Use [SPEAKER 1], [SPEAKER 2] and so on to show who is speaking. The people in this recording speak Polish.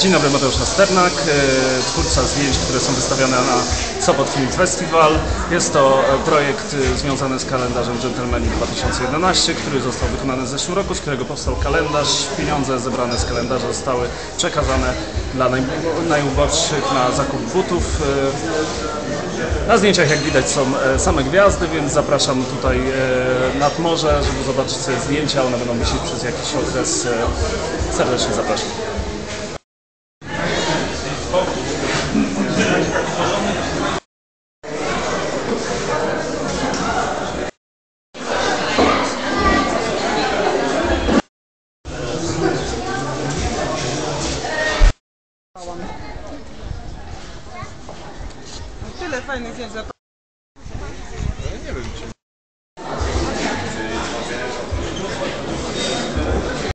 [SPEAKER 1] Dzień dobry, Mateusz Pasternak, e, twórca zdjęć, które są wystawiane na Sopot Film Festival. Jest to e, projekt e, związany z kalendarzem Gentlemani 2011, który został wykonany w zeszłym roku, z którego powstał kalendarz. Pieniądze zebrane z kalendarza zostały przekazane dla naj, najuboższych na zakup butów. Na zdjęciach, jak widać, są same gwiazdy, więc zapraszam tutaj nad morze, żeby zobaczyć sobie zdjęcia. One będą wisieć przez jakiś okres. Serdecznie zapraszam.
[SPEAKER 2] Tyle fajnych zdjęć.